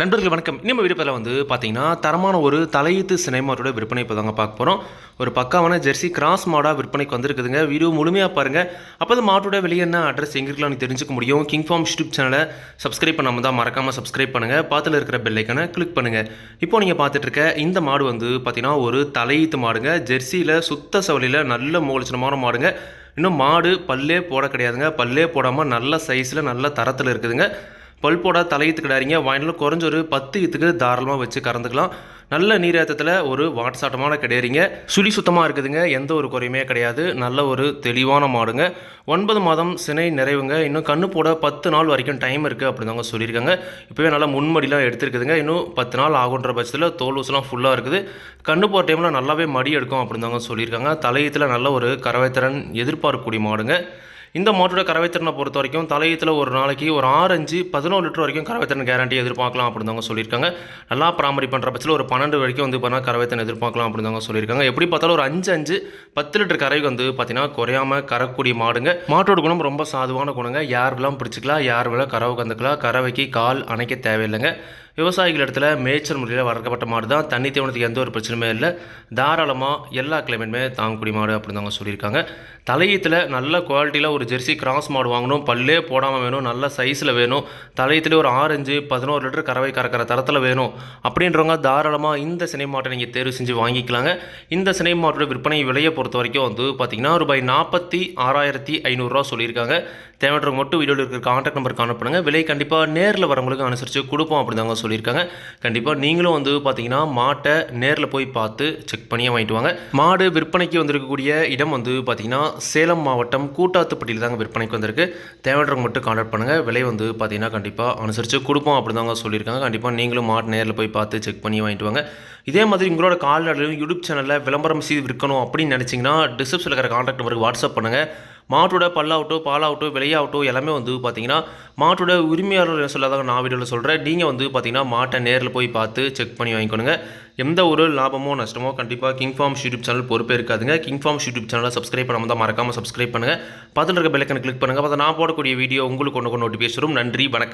நண்பர்கள் வணக்கம். நம்ம விருப்பத்தில் வந்து பார்த்தீங்கன்னா தரமான ஒரு தலையீத்து சினைமாட்டோட விற்பனை இப்போ தாங்க பார்க்க போகிறோம் ஒரு பக்காவான ஜெர்சி கிராஸ் மாடாக விற்பனைக்கு வந்திருக்குதுங்க. வீடியோ முழுமையாக பாருங்கள் அப்போ அந்த மாட்டோட வெளியே என்ன அட்ரஸ் எங்கே இருக்கலாம்னு தெரிஞ்சுக்க முடியும். கிங் ஃபார்ம் யூடியூப் சேனலை சப்ஸ்கிரைப் பண்ணாமல் தான் மறக்காமல் சப்ஸ்கிரைப் பண்ணுங்கள் பார்த்துல இருக்கிற பெல்லைக்கனை கிளிக் பண்ணுங்கள் இப்போ நீங்கள் பார்த்துட்டு இருக்க இந்த மாடு வந்து பார்த்தீங்கன்னா ஒரு தலையீத்து மாடுங்க. ஜெர்சியில் சுத்த சவலியில் நல்ல மூலச்சனமான மாடுங்க. இன்னும் மாடு பல்லே போட கிடையாதுங்க. பல்லே போடாமல் நல்ல சைஸில் நல்ல தரத்தில் இருக்குதுங்க. பல்போட தலையீத்து வாயினில் குறைஞ்ச ஒரு பத்து இத்துக்கு தாராளமாக வச்சு கறந்துக்கலாம். நல்ல நீரேற்றத்தில் ஒரு வாட்சாட்டமான கிடையாரிங்க சுழி சுத்தமாக இருக்குதுங்க. எந்த ஒரு குறையுமே கிடையாது. நல்ல ஒரு தெளிவான மாடுங்க. ஒன்பது மாதம் சினை நிறைவுங்க. இன்னும் கண்ணு போட பத்து நாள் வரைக்கும் டைம் இருக்குது அப்படிதாங்க சொல்லியிருக்காங்க. இப்போவே நல்லா முன்மடிலாம் எடுத்துருக்குதுங்க. இன்னும் பத்து நாள் ஆகுன்ற பட்சத்தில் தோல் ஊசலாம் ஃபுல்லாக இருக்குது. கண்ணு போகிற டைமில் நல்லாவே மடி எடுக்கும் அப்படின்னு சொல்லியிருக்காங்க. தலையத்தில் நல்ல ஒரு கரவைத்திறன் எதிர்பார்க்கக்கூடிய மாடுங்க. இந்த மாட்டோட கறவைத்திறனை பொறுத்த வரைக்கும் தலையத்தில் ஒரு நாளைக்கு ஒரு ஆறு அஞ்சு பதினோரு லிட்டர் வரைக்கும் கறவைத்திறன் கேரண்டி எதிர்பார்க்கலாம் அப்படின்னு தாங்க சொல்லியிருக்காங்க. நல்லா பராமரி பண்ணுற பட்சத்தில் ஒரு பன்னெண்டு வரைக்கும் வந்து பார்த்தீங்கன்னா கறவைத்திறன் எதிர்பார்க்கலாம் அப்படின்னு சொல்லியிருக்காங்க. எப்படி பார்த்தாலும் ஒரு அஞ்சு அஞ்சு பத்து லிட்டர் கறவை வந்து பார்த்தீங்கன்னா குறையாம கறக்கூடிய மாடுங்க. மாட்டோட குணம் ரொம்ப சாதுவான குணங்க. யார் வேலாம் பிடிச்சிக்கலாம் யார் வேலை கறவை கந்துக்கலாம். கறவைக்கு கால் அணைக்க தேவையில்லைங்க. விவசாயிகள் இடத்துல மேய்ச்சல் முறையில் வளர்க்கப்பட்ட மாடு தான் தண்ணி தேவனத்துக்கு எந்த ஒரு பிரச்சனையுமே இல்லை. தாராளமாக எல்லா கிளைமேட்டுமே தாங்கக்கூடிய மாடு அப்படின்னு அவங்க சொல்லியிருக்காங்க. தலையத்தில் நல்ல குவாலிட்டியில் ஒரு ஜெர்சி கிராஸ் மாடு வாங்கணும் பல்லே போடாமல் வேணும் நல்ல சைஸில் வேணும் தலையீத்துல ஒரு ஆரஞ்சு பதினோரு லிட்டர் கறவை கறக்கிற தரத்தில் வேணும் அப்படின்றவங்க தாராளமாக இந்த சினை மாட்டை நீங்கள் தேர்வு செஞ்சு வாங்கிக்கலாங்க. இந்த சினை மாட்டோட விற்பனை விலையை பொறுத்த வரைக்கும் வந்து பார்த்திங்கன்னா ரூபாய் நாற்பத்தி ஆறாயிரத்தி ஐநூறுரூவா சொல்லியிருக்காங்க. தேவைன்றவங்க மட்டும் வீடியோவில் இருக்கிற கான்டாக்ட் நம்பருக்கு அனுப்பிடுங்க விலை கண்டிப்பாக நேரில் வரவங்களுக்கு அனுசரித்து கொடுப்போம் அப்படி தாங்க சொல்லியிருக்காங்க. கண்டிப்பாக நீங்களும் வந்து பார்த்தீங்கன்னா மாட்டை நேரில் போய் பார்த்து செக் பண்ணியே வாங்கிட்டு வாங்க. மாடு விற்பனைக்கு வந்திருக்கக்கூடிய இடம் வந்து பார்த்தீங்கன்னா சேலம் மாவட்டம் கூட்டாத்துப்பட்டியில் தாங்க விற்பனைக்கு வந்திருக்கு. தேவைன்றவங்க மட்டும் கான்டாக்ட் பண்ணுங்கள் விலை வந்து பார்த்தீங்கன்னா கண்டிப்பாக அனுசரித்து கொடுப்போம் அப்படி தாங்க சொல்லியிருக்காங்க. கண்டிப்பாக நீங்களும் மாட்டு நேரில் போய் பார்த்து செக் பண்ணி வாங்கிட்டு வாங்க. இதே மாதிரி உங்களோட கால்நடையிலும் யூடியூப் சேனலில் விளம்பரம் செய்து விற்கணும் அப்படின்னு நினச்சிங்கன்னா டிஸ்கிரிப்ஷனில் இருக்கிற கான்டாக்ட் நம்பருக்கு வாட்ஸ்அப் பண்ணுங்கள் மாட்டோட பல்லாகட்டும் பாலாகட்டும் விலையாகட்டும் எல்லாமே வந்து பார்த்தீங்கன்னா மாட்டோட உரிமையாளர் சொல்லாதாங்க நான் வீடியோவில் சொல்கிறேன் நீங்கள் வந்து பார்த்தீங்கன்னா மாட்டை நேரில் போய் பார்த்து செக் பண்ணி வாங்கிக்கணுங்க. எந்த ஒரு லாபமோ நஷ்டமோ கண்டிப்பாக கிங் ஃபார்ம்ஸ் யூடியூப் சேனல் பொறுப்பே இருக்காதுங்க கிங் ஃபார்ம்ஸ் யூடியூப் சேனலை சப்ஸ்கிரைப் பண்ணாமல் தான் மறக்காமல் சப்ஸ்கிரைப் பண்ணுங்கள் பதில் இருக்க பெல்லைக்கன் கிளிக் பண்ணுங்கள் அப்போ நான் போடக்கூடிய வீடியோ உங்களுக்கு ஒன்று கொண்டு நோட்டிஃபிகேஷன் நன்றி வணக்கம்.